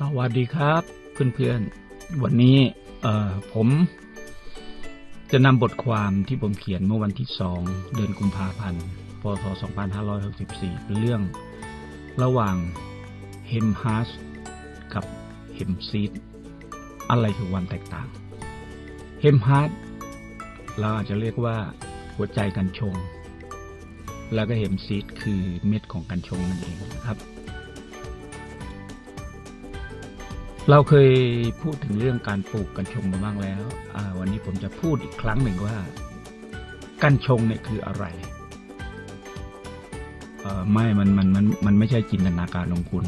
สวัสดีครับเพื่อนๆ วันนี้เออผมจะนำบทความที่ผมเขียนเมื่อวันที่ 2 เดือนกุมภาพันธ์ พศ 2564 เป็นเรื่องระหว่างเฮมฮาร์สกับเฮมซีดอะไรคือความแตกต่างเฮมฮาร์สเราอาจจะเรียกว่าหัวใจกัญชง แล้วก็เฮมซีดคือเม็ดของกัญชงนั่นเองนะครับ เราเคยพูดถึงเรื่องการปลูกกัญชงมาบ้างแล้ว วันนี้ผมจะพูดอีกครั้งหนึ่งว่า กัญชงเนี่ยคืออะไร ไม่ มัน มัน มัน มันไม่ใช่จินตนาการของคุณ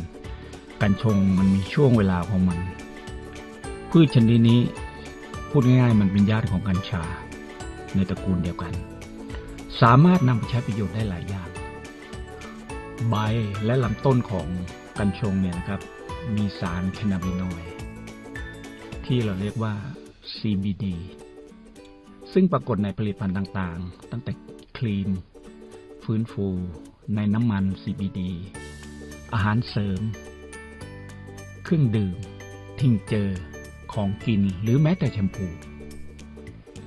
กัญชงมันมีช่วงเวลาของมัน พืชชนิดนี้พูดง่ายๆ มันเป็นญาติของกัญชา ในตระกูลเดียวกัน สามารถนำไปใช้ประโยชน์ได้หลายอย่าง ใบและลำต้นของกัญชงเนี่ยนะครับ มีสารแคนาบินอยด์ที่เราเรียกว่า CBD ซึ่งปรากฏในผลิตภัณฑ์ต่างๆ ตั้งแต่ครีมฟื้นฟู ในน้ำมัน CBD อาหารเสริม เครื่องดื่ม ทิ้งเจอ ของกิน หรือแม้แต่แชมพู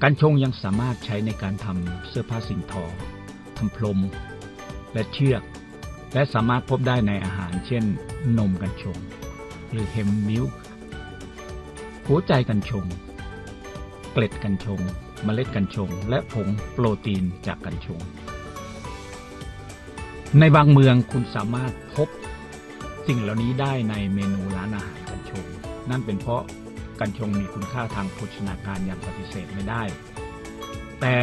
กัญชงยังสามารถใช้ในการทำเสื้อผ้าสิ่งทอทำพรม และเชือก และสามารถพบได้ในอาหารเช่น นมกัญชง หรือเฮมมิลค์หัวใจกัญชง เกล็ดกัญชง เมล็ดกัญชง และผงโปรตีนจากกัญชง ในบางเมืองคุณสามารถพบสิ่งเหล่านี้ได้ในเมนูร้านอาหารกัญชง นั่นเป็นเพราะกัญชงมีคุณค่าทางโภชนาการอย่างปฏิเสธไม่ได้ แต่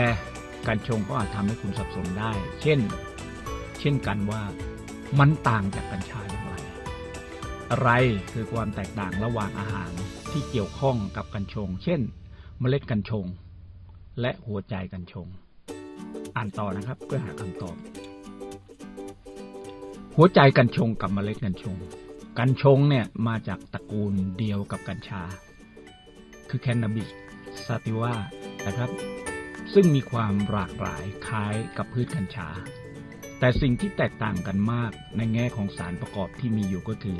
กัญชงก็อาจทำให้คุณสับสนได้ เช่น เช่นกันว่ามันต่างจากกัญชา อะไรคือความแตกต่างระหว่างอาหารที่เกี่ยวข้องกับกัญชง เช่น เมล็ดกัญชง และหัวใจกัญชง อ่านต่อนะครับเพื่อหาคำตอบ หัวใจกัญชงกับเมล็ดกัญชง กัญชงเนี่ยมาจากตระกูลเดียวกับกัญชา คือแคนนาบิสซาติว่านะครับ ซึ่งมีความหลากหลายคล้ายกับพืชกัญชาแต่สิ่งที่แตกต่างกันมากในแง่ของสารประกอบที่มีอยู่ก็คือ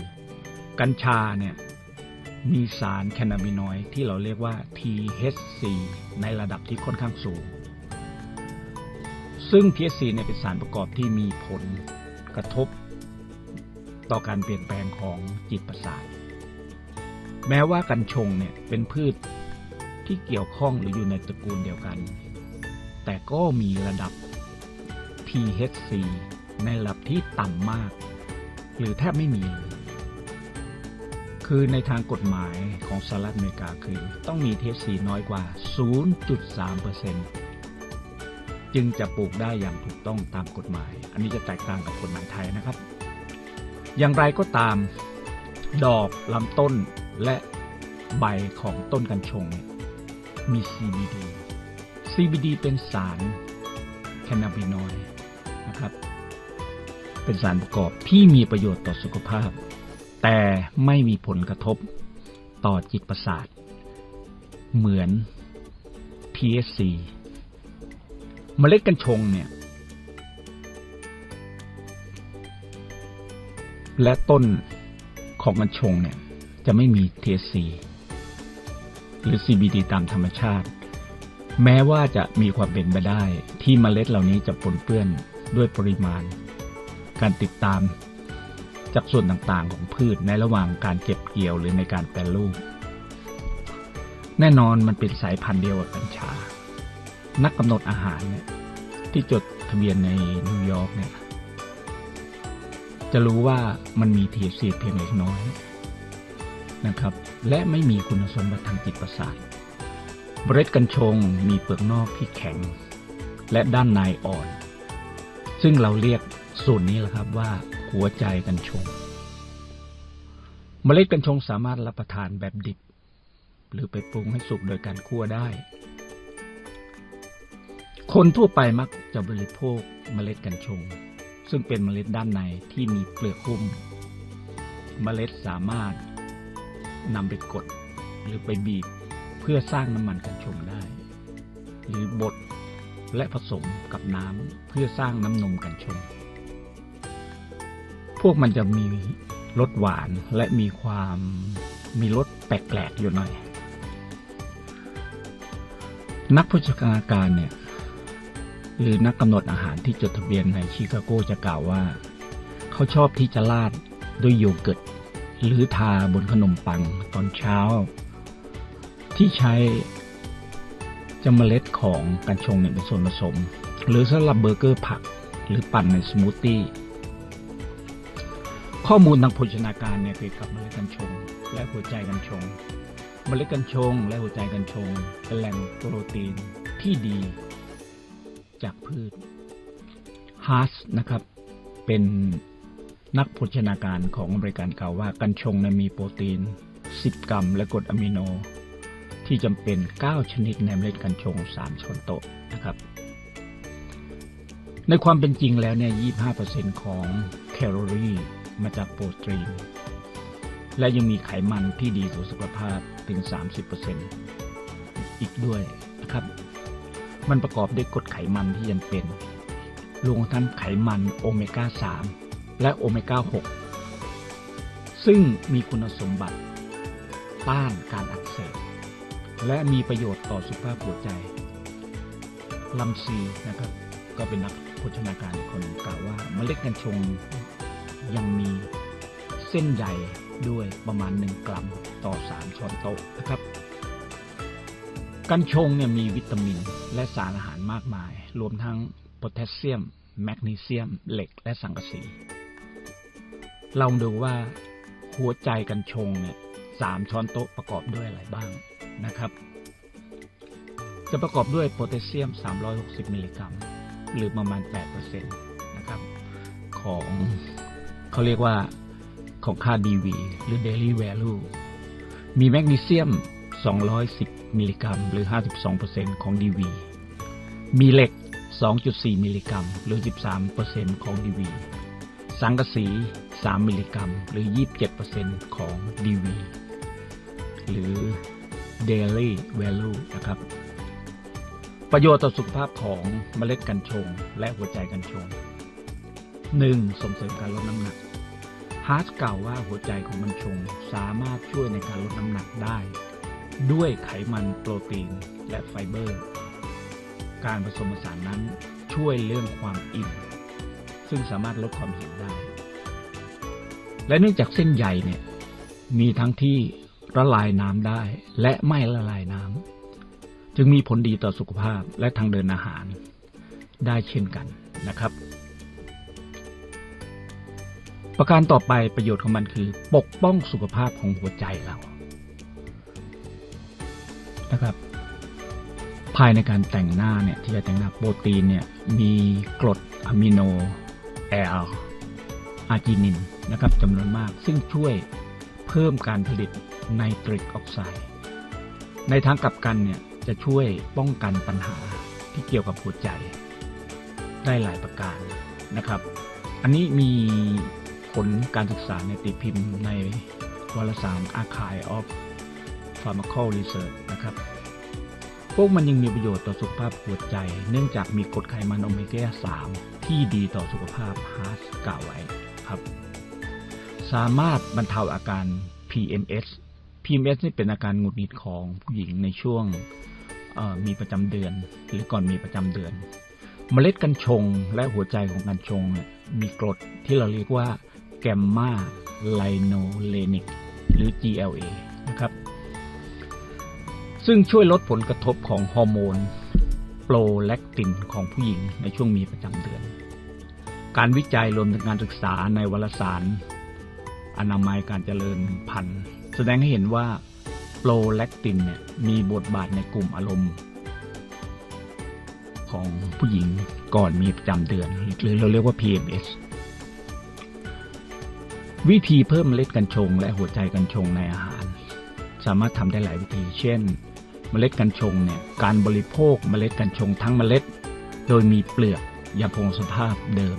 กัญชาเนี่ยมีสารแคนาบินอยด์ที่เราเรียกว่า THC ในระดับที่ค่อนข้างสูง ซึ่ง THC เนี่ยเป็นสารประกอบที่มีผลกระทบ ต่อการเปลี่ยนแปลงของจิตประสาท แม้ว่ากัญชงเนี่ยเป็นพืชที่เกี่ยวข้องหรืออยู่ในตระกูลเดียวกัน แต่ก็มีระดับ THC ในระดับที่ต่ำมาก หรือแทบไม่มีเลย คือในทางกฎหมายของสหรัฐอเมริกาคือ ต้องมี THC น้อยกว่า 0.3%จึงจะปลูกได้อย่างถูกต้องตามกฎหมาย อันนี้จะแตกต่างกับกฎหมายไทยนะครับ อย่างไรก็ตาม ดอกลำต้นและใบของต้นกัญชงมี CBD CBD เป็นสารแคนนาบินอยนะครับ เป็นสารประกอบที่มีประโยชน์ต่อสุขภาพ แต่ไม่มีผลกระทบต่อจิตประสาท เหมือน THC เมล็ดกัญชงเนี่ยและต้นของกัญชงเนี่ยจะไม่มี THC หรือ CBD ตามธรรมชาติ แม้ว่าจะมีความเป็นไปได้ที่เมล็ดเหล่านี้จะปนเปื้อนด้วยปริมาณ การติดตาม จากส่วนต่างๆของพืชในระหว่างการเก็บเกี่ยวหรือในการแปรรูป แน่นอนมันเป็นสายพันธุ์เดียวกับกัญชา นักกำหนดอาหารเนี่ยที่จดทะเบียนในนิวยอร์กเนี่ยจะรู้ว่ามันมี THC เพียงเล็กน้อยนะครับ และไม่มีคุณสมบัติทางจิตประสาทเมล็ดกัญชงมีเปลือกนอกที่แข็ง และด้านในอ่อน ซึ่งเราเรียกส่วนนี้แหละครับว่า หัวใจกัญชง เมล็ดกัญชงสามารถรับประทานแบบดิบ หรือไปปรุงให้สุกโดยการคั่วได้ คนทั่วไปมักจะบริโภคเมล็ดกัญชง ซึ่งเป็นเมล็ดด้านในที่มีเปลือกหุ้ม เมล็ดสามารถนำไปกดหรือไปบีบเพื่อสร้างน้ำมันกัญชงได้ หรือบดและผสมกับน้ำเพื่อสร้างน้ำนมกัญชง พวกมันจะมีรสหวานและมีความมีรสแปลกๆอยู่หน่อย นักโภชนาการเนี่ยหรือนักกำหนดอาหารที่จดทะเบียนในชิคาโกจะกล่าวว่า เขาชอบที่จะราดด้วยโยเกิร์ต หรือทาบนขนมปังตอนเช้า ที่ใช้จะเมล็ดของกัญชงเนี่ยเป็นส่วนผสม หรือสำหรับเบอร์เกอร์ผัก หรือปั่นในสมูทตี้ ข้อมูลทางโภชนาการเนี่ยเกี่ยวกับเมล็ดกัญชง และหัวใจกัญชง เมล็ดกัญชง และหัวใจกัญชง เป็นแหล่งโปรตีนที่ดี จากพืชฮาร์สนะครับ เป็นนักโภชนาการของอเมริกันกล่าวว่ากัญชงเนยมีโปรตีน 10 กรัม และกรดอะมิโน ที่จำเป็น 9 ชนิดในเมล็ดกัญชง 3 ช้อนโต๊ะนะครับในความเป็นจริงแล้วเนี่ย 25%ของแคลอรี่ มาจากโปรตีน และยังมีไขมันที่ดีต่อสุขภาพถึง 30%อีกด้วยนะครับ มันประกอบด้วยกรดไขมันที่จำเป็นรวมทั้งไขมันโอเมก้า 3 และโอเมก้า 6 ซึ่งมีคุณสมบัติ ต้านการอักเสบและมีประโยชน์ต่อสุขภาพหัวใจลำซีนะครับ ก็เป็นนักโภชนาการคนกล่าวว่าเมล็ดกัญชง ยังมีเส้นใยด้วยประมาณ 1 กรัมต่อ 3 ช้อนโต๊ะนะครับ กัญชงเนี่ยมีวิตามินและสารอาหารมากมาย รวมทั้งโพแทสเซียม แมกนีเซียม เหล็กและสังกะสีเราดูว่าหัวใจกัญชงเนี่ยสามช้อนโต๊ะประกอบด้วยอะไรบ้างนะครับ จะประกอบด้วยโพแทสเซียม 360 มิลลิกรัม หรือประมาณ 8%นะครับ ของ เขาเรียกว่าของค่า DV หรือ Daily Value มีแมกนีเซียม 210 มิลลิกรัม หรือ 52%ของ DV มีเหล็ก 2.4 มิลลิกรัม หรือ 13%ของ DV สังกะสี 3 มิลลิกรัม หรือ 27%ของ DV หรือ Daily Value นะครับ ประโยชน์ต่อสุขภาพของเมล็ดกัญชง และหัวใจกัญชง 1. ส่งเสริมการลดน้ำหนักฮาร์สกล่าวว่าหัวใจของกัญชงสามารถช่วยในการลดน้ำหนักได้ ด้วยไขมันโปรตีนและไฟเบอร์ การผสมผสานนั้นช่วยเรื่องความอิ่มซึ่งสามารถลดความหิวได้ และเนื่องจากเส้นใยเนี่ยมีทั้งที่ละลายน้ำได้และไม่ละลายน้ำจึงมีผลดีต่อสุขภาพและทางเดินอาหารได้เช่นกันนะครับ ประการต่อไปประโยชน์ของมันคือ ปกป้องสุขภาพของหัวใจเรานะครับ ภายในการแต่งหน้าเนี่ยที่จะแต่งหน้าโปรตีนเนี่ยมีกรดอะมิโนแอลอาร์จินินนะครับจำนวนมาก ซึ่งช่วยเพิ่มการผลิตไนตริกออกไซด์ในทางกลับกันเนี่ยจะช่วยป้องกันปัญหาที่เกี่ยวกับหัวใจ ได้หลายประการนะครับ อันนี้มี ผลการศึกษาในติพิมพ์ในวารสาร Archive of Pharmacal Research นะครับ พวกมันยังมีประโยชน์ต่อสุขภาพหัวใจ เนื่องจากมีกรดไขมันโอเมก้า 3 ที่ดีต่อสุขภาพฮาร์สกล่าวไว้ครับ สามารถบรรเทาอาการ PMS PMS นี่เป็นอาการหงุดหงิดของผู้หญิงในช่วงมีประจำเดือน หรือก่อนมีประจำเดือน เมล็ดกัญชงและหัวใจของกัญชงเนี่ยมีกรดที่เราเรียกว่า แกมมาไลโนเลนิกหรือ GLA นะครับ ซึ่งช่วยลดผลกระทบของฮอร์โมนโปรแลคตินของผู้หญิงในช่วงมีประจำเดือน การวิจัยรวมถึงการศึกษาในวารสาร อนามัยการเจริญพันธุ์ แสดงให้เห็นว่าโปรแลคตินเนี่ยมีบทบาทในกลุ่มอารมณ์ ของผู้หญิงก่อนมีประจำเดือน หรือเราเรียกว่า PMS วิธีเพิ่มเมล็ดกัญชง และหัวใจกัญชงในอาหาร สามารถทำได้หลายวิธี เช่น เมล็ดกัญชงเนี่ยการบริโภคเมล็ดกัญชงทั้งเมล็ด โดยมีเปลือกยังคงสภาพเดิม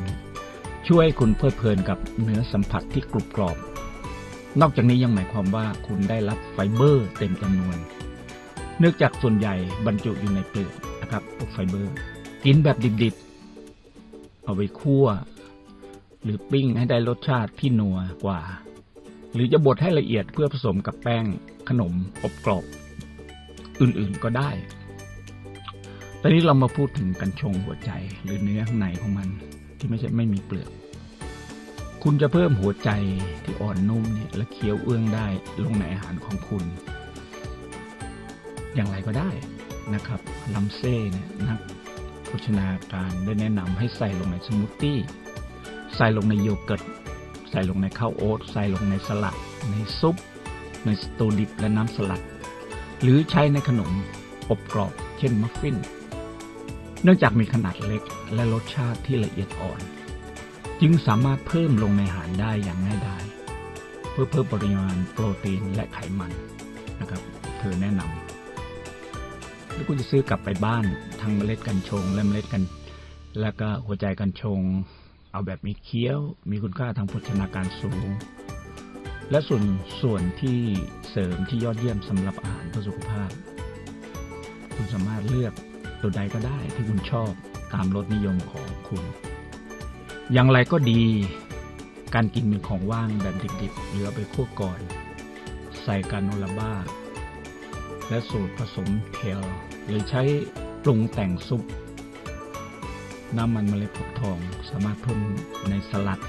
ช่วยคุณเพลิดเพลินกับเนื้อสัมผัสที่กรุบกรอบ นอกจากนี้ยังหมายความว่าคุณได้รับไฟเบอร์เต็มจำนวน เนื่องจากส่วนใหญ่บรรจุอยู่ในเปลือกนะครับพวกไฟเบอร์ กินแบบดิบๆ เอาไปคั่ว หรือปิ้งให้ได้รสชาติที่นัวกว่า หรือจะบดให้ละเอียดเพื่อผสมกับแป้งขนมอบกรอบอื่นๆก็ได้ ตอนนี้เรามาพูดถึงกัญชงหัวใจหรือเนื้อข้างในของมันที่ไม่ใช่ไม่มีเปลือก คุณจะเพิ่มหัวใจที่อ่อนนุ่มเนี่ยและเคี้ยวเอื้องได้ลงในอาหารของคุณ อย่างไรก็ได้นะครับลำเซ่เนี่ยนักโภชนาการได้แนะนำให้ใส่ลงในสมูทตี้ ใส่ลงในโยเกิร์ต ใส่ลงในข้าวโอ๊ต ใส่ลงในสลัด ในซุป ในสตูดิบและน้ำสลัด หรือใช้ในขนมอบกรอบ เช่นมัฟฟิน เนื่องจากมีขนาดเล็กและรสชาติที่ละเอียดอ่อน จึงสามารถเพิ่มลงในอาหารได้อย่างง่ายดายเพื่อเพิ่มปริมาณโปรตีนและไขมันนะครับ เธอแนะนำแล้วคุณจะซื้อกลับไปบ้านทั้งเมล็ดกัญชงและเมล็ดกัน แล้วก็หัวใจกัญชง เอาแบบมีเคี้ยว มีคุณค่าทางโภชนาการสูง และส่วนส่วนที่เสริมที่ยอดเยี่ยมสำหรับอาหารเพื่อสุขภาพ คุณสามารถเลือกตัวใดก็ได้ที่คุณชอบตามรสนิยมของคุณ อย่างไรก็ดี การกินเป็นของว่างแบบดิบๆหรือเอาไปคั่วก่อน ใส่การโนลาบ้า และสูตรผสมเทลหรือใช้ปรุงแต่งซุป น้ำมันเมล็ดฟักทองสามารถเพิ่มในสลัด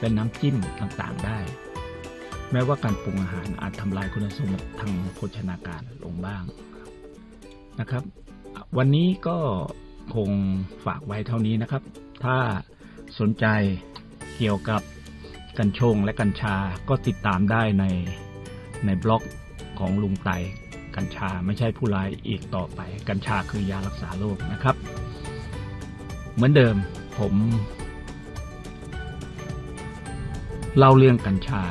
และน้ำจิ้มต่างๆได้ แม้ว่าการปรุงอาหารอาจทำลายคุณสมบัติทางโภชนาการลงบ้างนะครับ วันนี้ก็คงฝากไว้เท่านี้นะครับ ถ้าสนใจเกี่ยวกับกัญชงและกัญชาก็ติดตามได้ในในบล็อกของลุงไตกัญชาไม่ใช่ผู้ร้ายอีกต่อไป กัญชาคือยารักษาโรคนะครับ เหมือนเดิมผมเล่าเรื่องกัญชา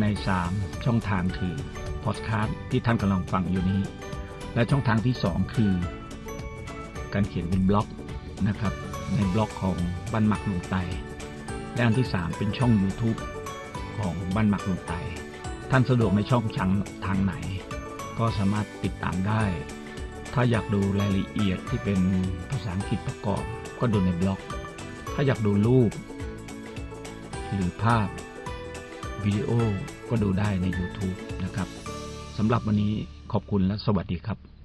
ใน 3 ช่องทางคือพอดคาสต์ที่ท่านกำลังฟังอยู่นี้ และช่องทางที่ 2 คือ การเขียนเป็นบล็อกนะครับ ในบล็อกของบ้านหมักลุงไตและอันที่ 3 เป็นช่อง YouTube ของบ้านหมักลุงไตท่านสะดวกในช่องทางทางไหน ก็สามารถติดตามได้ ถ้าอยากดูรายละเอียดที่เป็นภาษาอังกฤษประกอบ ก็ดูในบล็อก ถ้าอยากดูรูป หรือภาพวิดีโอก็ดูได้ใน YouTube นะครับสำหรับวันนี้ขอบคุณและสวัสดีครับ